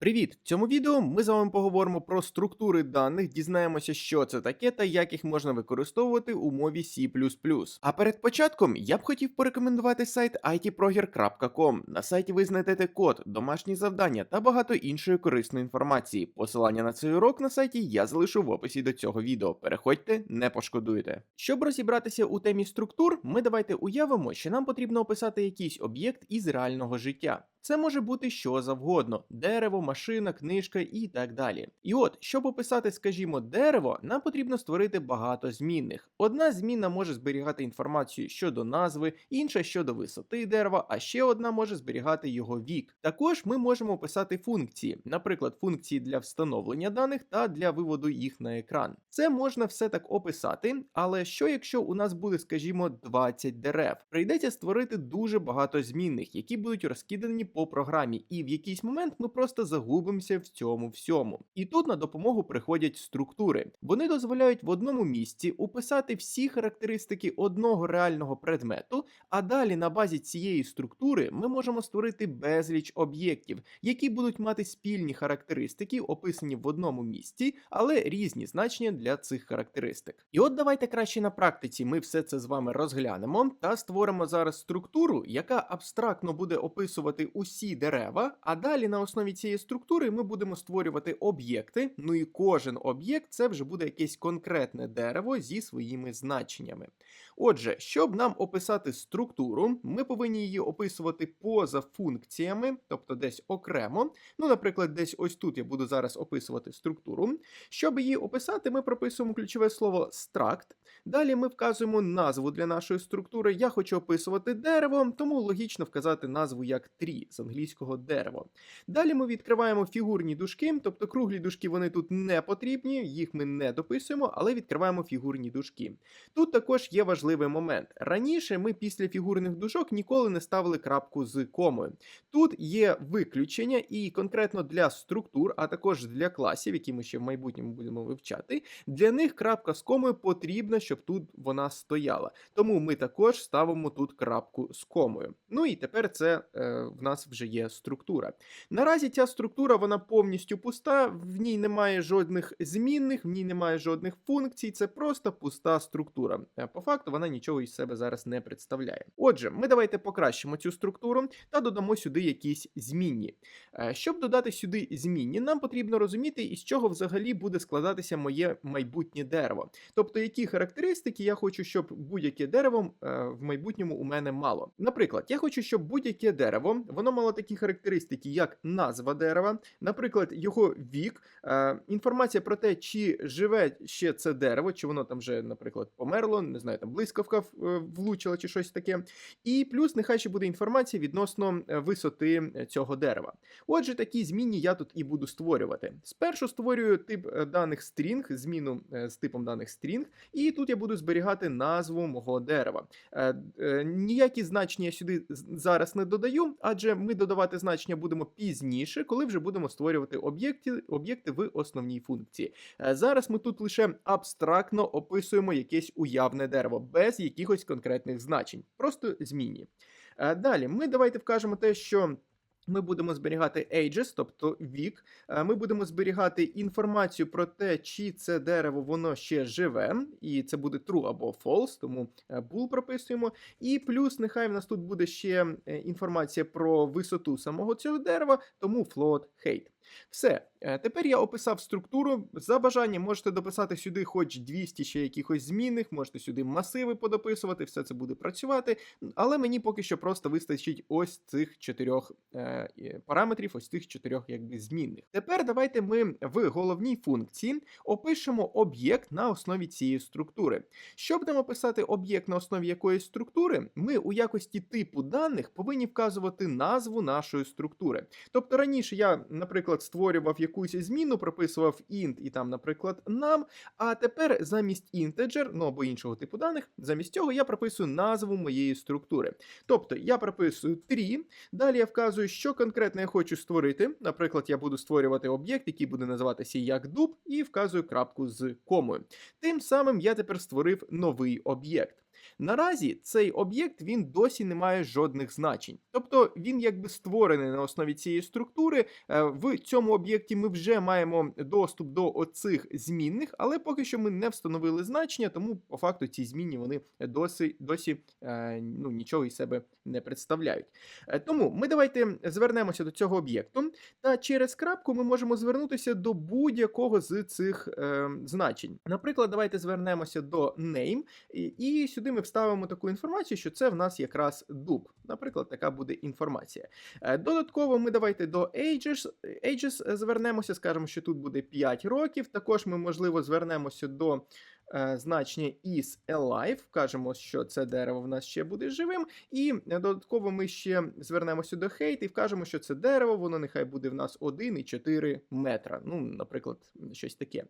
Привіт! В цьому відео ми з вами поговоримо про структури даних, дізнаємося, що це таке та як їх можна використовувати у мові C. А перед початком я б хотів порекомендувати сайт itproger.com. На сайті ви знайдете код, домашні завдання та багато іншої корисної інформації. Посилання на цей урок на сайті я залишу в описі до цього відео. Переходьте, не пошкодуєте. Щоб розібратися у темі структур, ми давайте уявимо, що нам потрібно описати якийсь об'єкт із реального життя. Це може бути що завгодно: дерево, машина, книжка і так далі. І от, щоб описати, скажімо, дерево, нам потрібно створити багато змінних. Одна змінна може зберігати інформацію щодо назви, інша щодо висоти дерева, а ще одна може зберігати його вік. Також ми можемо описати функції, наприклад, функції для встановлення даних та для виводу їх на екран. Це можна все так описати, але що якщо у нас буде, скажімо, 20 дерев? Прийдеться створити дуже багато змінних, які будуть розкидані по програмі, і в якийсь момент ми просто загубимося в цьому всьому. І тут на допомогу приходять структури. Вони дозволяють в одному місці описати всі характеристики одного реального предмету, а далі на базі цієї структури ми можемо створити безліч об'єктів, які будуть мати спільні характеристики, описані в одному місці, але різні значення для цих характеристик. І от давайте краще на практиці ми все це з вами розглянемо та створимо зараз структуру, яка абстрактно буде описувати усі дерева, а далі на основі цієї структури ми будемо створювати об'єкти. Ну і кожен об'єкт це вже буде якесь конкретне дерево зі своїми значеннями. Отже, щоб нам описати структуру, ми повинні її описувати поза функціями, тобто десь окремо. Ну, наприклад, десь ось тут я буду зараз описувати структуру. Щоб її описати, ми прописуємо ключове слово struct. Далі ми вказуємо назву для нашої структури. Я хочу описувати дерево, тому логічно вказати назву як tree з англійського дерево. Далі ми відкриваємо фігурні дужки, тобто круглі дужки вони тут не потрібні, їх ми не дописуємо, але відкриваємо фігурні дужки. Тут також є важливий момент. Раніше ми після фігурних дужок ніколи не ставили крапку з комою. Тут є виключення, і конкретно для структур, а також для класів, які ми ще в майбутньому будемо вивчати, для них крапка з комою потрібна, щоб тут вона стояла. Тому ми також ставимо тут крапку з комою. Ну і тепер це е, в нас вже є структура. Наразі ця структура вона повністю пуста, в ній немає жодних змінних, в ній немає жодних функцій, це просто пуста структура. Е, По факту вона нічого із себе зараз не представляє. Отже, ми давайте покращимо цю структуру та додамо сюди якісь змінні. Е, Щоб додати сюди змінні, нам потрібно розуміти, із чого взагалі буде складатися моє майбутнє дерево. Тобто, які характеристики я хочу, щоб будь-яке дерево е, в майбутньому у мене мало. Наприклад, я хочу, щоб будь-яке дерево воно мало такі характеристики, як назва дерева, наприклад, його вік, е, інформація про те, чи живе ще це дерево, чи воно там вже, наприклад, померло, не знаю, там блискавка е, влучила чи щось таке. І плюс нехай ще буде інформація відносно е, висоти цього дерева. Отже, такі змінні я тут і буду створювати. Спершу створюю тип даних string, зміну з типом даних string, і тут я буду зберігати назву мого дерева. Ніякі значення я сюди зараз не додаю, адже ми додавати значення будемо пізніше, коли вже будемо створювати об'єкти, об'єкти в основній функції. Е, Зараз ми тут лише абстрактно описуємо якесь уявне дерево без якихось конкретних значень, просто змінні. Е, Далі ми давайте вкажемо те, що. Ми будемо зберігати ages, тобто вік. Е, Ми будемо зберігати інформацію про те, чи це дерево воно ще живе, і це буде true або false, тому е, bool прописуємо. І плюс нехай в нас тут буде ще е, інформація про висоту самого цього дерева, тому float height. Все, Е, тепер я описав структуру. За бажанням можете дописати сюди хоч 200 ще якихось змінних, можете сюди масиви подописувати, все це буде працювати. Але мені поки що просто вистачить ось цих чотирьох е, параметрів, ось цих чотирьох якби змінних. Тепер давайте ми в головній функції опишемо об'єкт на основі цієї структури. Щоб нам описати об'єкт на основі якоїсь структури, ми у якості типу даних повинні вказувати назву нашої структури. Тобто раніше я, наприклад, створював якусь зміну, прописував int і там, наприклад, нам. А тепер замість integer, ну або іншого типу даних, замість цього я прописую назву моєї структури. Тобто я прописую tree, далі я вказую, що конкретно я хочу створити. Наприклад, я буду створювати об'єкт, який буде називатися як дуб, і вказую крапку з комою. Тим самим я тепер створив новий об'єкт. Наразі цей об'єкт він досі не має жодних значень. Тобто він якби створений на основі цієї структури. Е, В цьому об'єкті ми вже маємо доступ до оцих змінних, але поки що ми не встановили значення, тому по факту ці змінні вони досі, досі е, ну, нічого із себе не представляють. Е, Тому ми давайте звернемося до цього об'єкту, та через крапку ми можемо звернутися до будь-якого з цих е, значень. Наприклад, давайте звернемося до name, і, і сюди ми вставимо таку інформацію, що це в нас якраз дуб. Наприклад, така буде інформація. Е, Додатково ми давайте до ages, ages звернемося, скажемо, що тут буде 5 років. Також ми, можливо, звернемося до значення is alive, вкажемо, що це дерево в нас ще буде живим. І е, додатково ми ще звернемося до hate і вкажемо, що це дерево, воно нехай буде в нас 1,4 метра. Ну, наприклад, щось таке.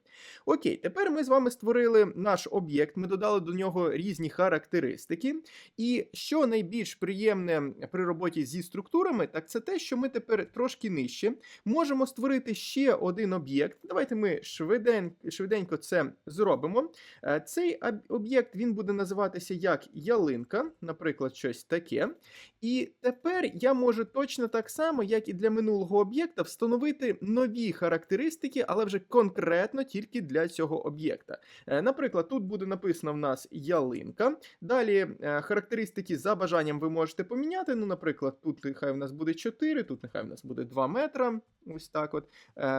Окей, тепер ми з вами створили наш об'єкт, ми додали до нього різні характеристики. І що найбільш приємне при роботі зі структурами, так це те, що ми тепер трошки нижче можемо створити ще один об'єкт. Давайте ми швиденько, швиденько це зробимо. Е, Цей об'єкт він буде називатися як ялинка, наприклад, щось таке. І тепер я можу точно так само, як і для минулого об'єкта, встановити нові характеристики, але вже конкретно тільки для цього об'єкта. Е, Наприклад, тут буде написано в нас ялинка. Далі е, характеристики за бажанням ви можете поміняти. Ну, наприклад, тут нехай в нас буде 4, тут нехай в нас буде 2 метра. Ось так от.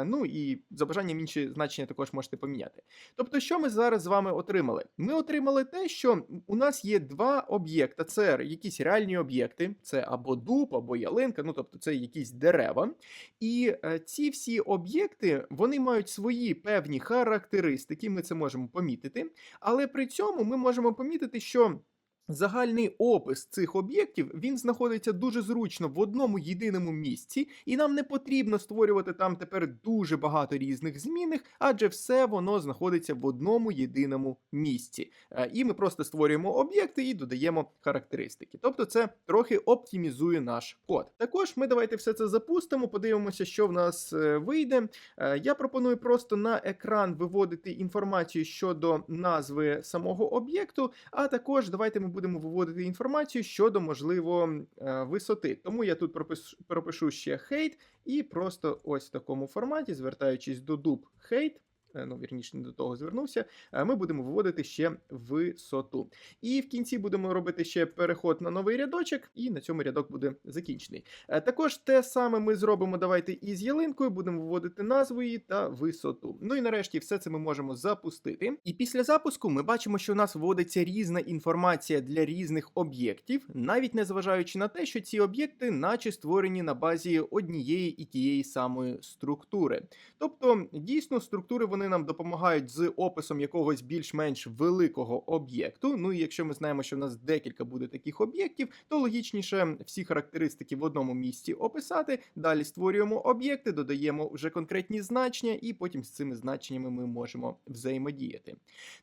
Ну і за бажанням інші значення також можете поміняти. Тобто, що ми зараз з вами отримали? Ми отримали те, що у нас є два об'єкта. Це якісь реальні об'єкти, це або дуб, або ялинка, ну тобто це якісь дерева. І е, ці всі об'єкти вони мають свої певні характеристики, ми це можемо помітити. Але при цьому ми можемо помітити, що. Загальний опис цих об'єктів він знаходиться дуже зручно в одному єдиному місці, і нам не потрібно створювати там тепер дуже багато різних змінних, адже все воно знаходиться в одному єдиному місці. Е, І ми просто створюємо об'єкти і додаємо характеристики. Тобто це трохи оптимізує наш код. Також ми давайте все це запустимо, подивимося, що в нас е, вийде. Е, Я пропоную просто на екран виводити інформацію щодо назви самого об'єкту, а також давайте ми будемо виводити інформацію щодо, можливо, е, висоти. Тому я тут пропишу, пропишу ще хейт і просто ось в такому форматі, звертаючись до дуб хейт. Е, Ну, вірніше, не до того звернувся. е, Ми будемо виводити ще висоту. І в кінці будемо робити ще переход на новий рядочок, і на цьому рядок буде закінчений. Е, Також те саме ми зробимо. Давайте із ялинкою, будемо виводити назву її та висоту. Ну і нарешті все це ми можемо запустити. І після запуску ми бачимо, що у нас вводиться різна інформація для різних об'єктів, навіть не зважаючи на те, що ці об'єкти, наче створені на базі однієї і тієї самої структури. Тобто, дійсно, структури вони нам допомагають з описом якогось більш-менш великого об'єкту. Ну і якщо ми знаємо, що в нас декілька буде таких об'єктів, то логічніше всі характеристики в одному місці описати. Далі створюємо об'єкти, додаємо вже конкретні значення, і потім з цими значеннями ми можемо взаємодіяти.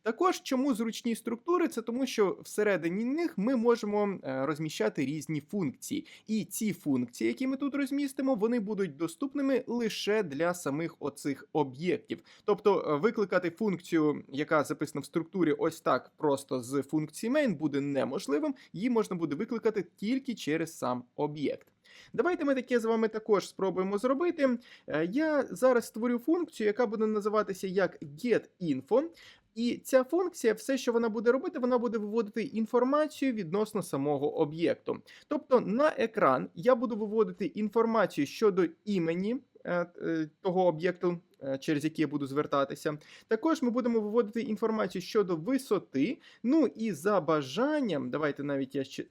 Також чому зручні структури? Це тому, що всередині них ми можемо е, розміщати різні функції. І ці функції, які ми тут розмістимо, вони будуть доступними лише для самих оцих об'єктів. Тобто е, викликати функцію, яка записана в структурі, ось так просто з функції main буде неможливим. Її можна буде викликати тільки через сам об'єкт. Давайте ми таке з вами також спробуємо зробити. Е, Я зараз створю функцію, яка буде називатися як getInfo. І ця функція, все, що вона буде робити, вона буде виводити інформацію відносно самого об'єкту. Тобто на екран я буду виводити інформацію щодо імені е, того об'єкту, через який я буду звертатися. Також ми будемо виводити інформацію щодо висоти. Ну і за бажанням, давайте навіть я ще,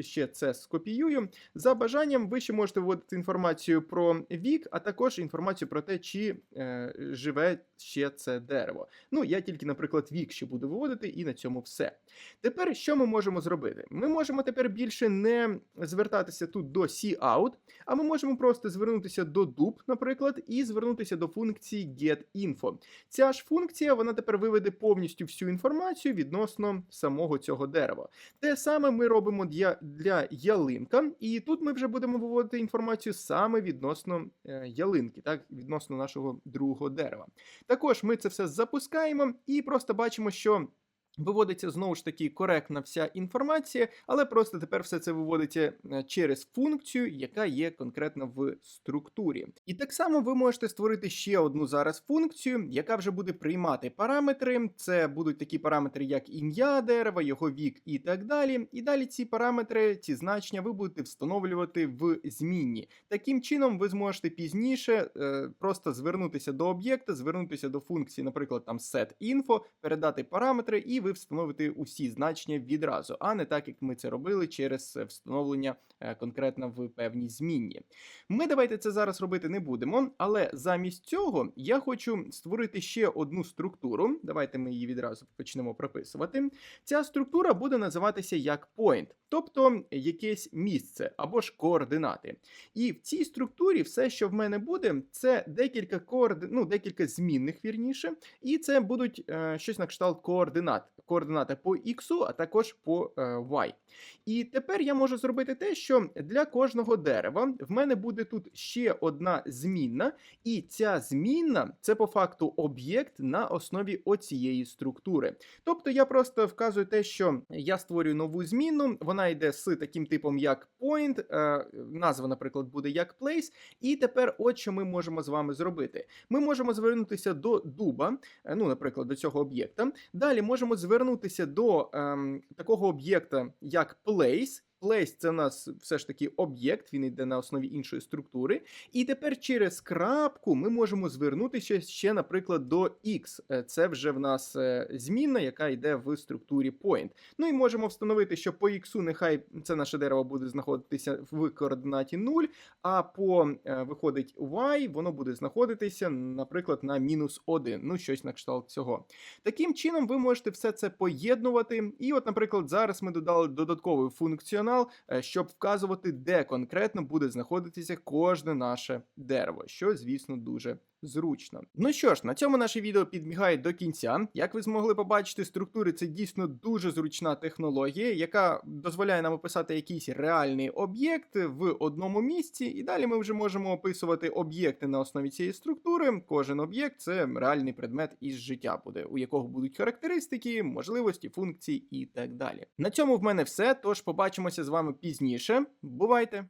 ще це скопіюю. За бажанням, ви ще можете виводити інформацію про вік, а також інформацію про те, чи е, живе ще це дерево. Ну, я тільки, наприклад, вік ще буду виводити, і на цьому все. Тепер що ми можемо зробити? Ми можемо тепер більше не звертатися тут до cout, а ми можемо просто звернутися до dub, наприклад, і звернутися до функції getInfo. Ця ж функція вона тепер виведе повністю всю інформацію відносно самого цього дерева. Те саме ми робимо для, для ялинка, і тут ми вже будемо виводити інформацію саме відносно е, ялинки, так, відносно нашого другого дерева. Також ми це все запускаємо і просто бачимо, що Виводиться знову ж таки коректна вся інформація, але просто тепер все це виводиться е, через функцію, яка є конкретно в структурі. І так само ви можете створити ще одну зараз функцію, яка вже буде приймати параметри. Це будуть такі параметри, як ім'я дерева, його вік і так далі. І далі ці параметри, ці значення ви будете встановлювати в змінні. Таким чином, ви зможете пізніше е, просто звернутися до об'єкта, звернутися до функції, наприклад, там setInfo, передати параметри, і ви встановите усі значення відразу, а не так, як ми це робили через е, встановлення е, конкретно в певній змінні. Ми давайте це зараз робити не будемо, але замість цього я хочу створити ще одну структуру. Давайте ми її відразу почнемо прописувати. Ця структура буде називатися як point, тобто якесь місце або ж координати. І в цій структурі все, що в мене буде, це декілька коорди... ну, декілька змінних вірніше, і це будуть е, щось на кшталт координат. Координата по x, а також по е, y. І тепер я можу зробити те, що для кожного дерева в мене буде тут ще одна змінна, і ця змінна це по факту об'єкт на основі оцієї структури. Тобто я просто вказую те, що я створюю нову змінну, вона йде з таким типом як point, е, назва, наприклад, буде як place. І тепер, от що ми можемо з вами зробити. Ми можемо звернутися до дуба, е, ну, наприклад, до цього об'єкта. Далі можемо звернутися до ем, такого об'єкта, як place. Place – це у нас все ж таки об'єкт, він йде на основі іншої структури. І тепер через крапку ми можемо звернутися ще, наприклад, до x. Е, Це вже в нас е, змінна, яка йде в структурі point. Ну і можемо встановити, що по x нехай це наше дерево буде знаходитися в координаті 0, а по е, виходить y, воно буде знаходитися, наприклад, на мінус 1. Ну, щось на кшталт цього. Таким чином, ви можете все це поєднувати. І, от, наприклад, зараз ми додали додатковий функціонал, е, щоб вказувати, де конкретно буде знаходитися кожне наше дерево, що, звісно, дуже зручно. Ну що ж, на цьому наше відео підбігає до кінця. Як ви змогли побачити, структури це дійсно дуже зручна технологія, яка дозволяє нам описати якийсь реальний об'єкт в одному місці, і далі ми вже можемо описувати об'єкти на основі цієї структури. Кожен об'єкт це реальний предмет із життя буде, у якого будуть характеристики, можливості, функції і так далі. На цьому в мене все. Тож побачимося з вами пізніше. Бувайте!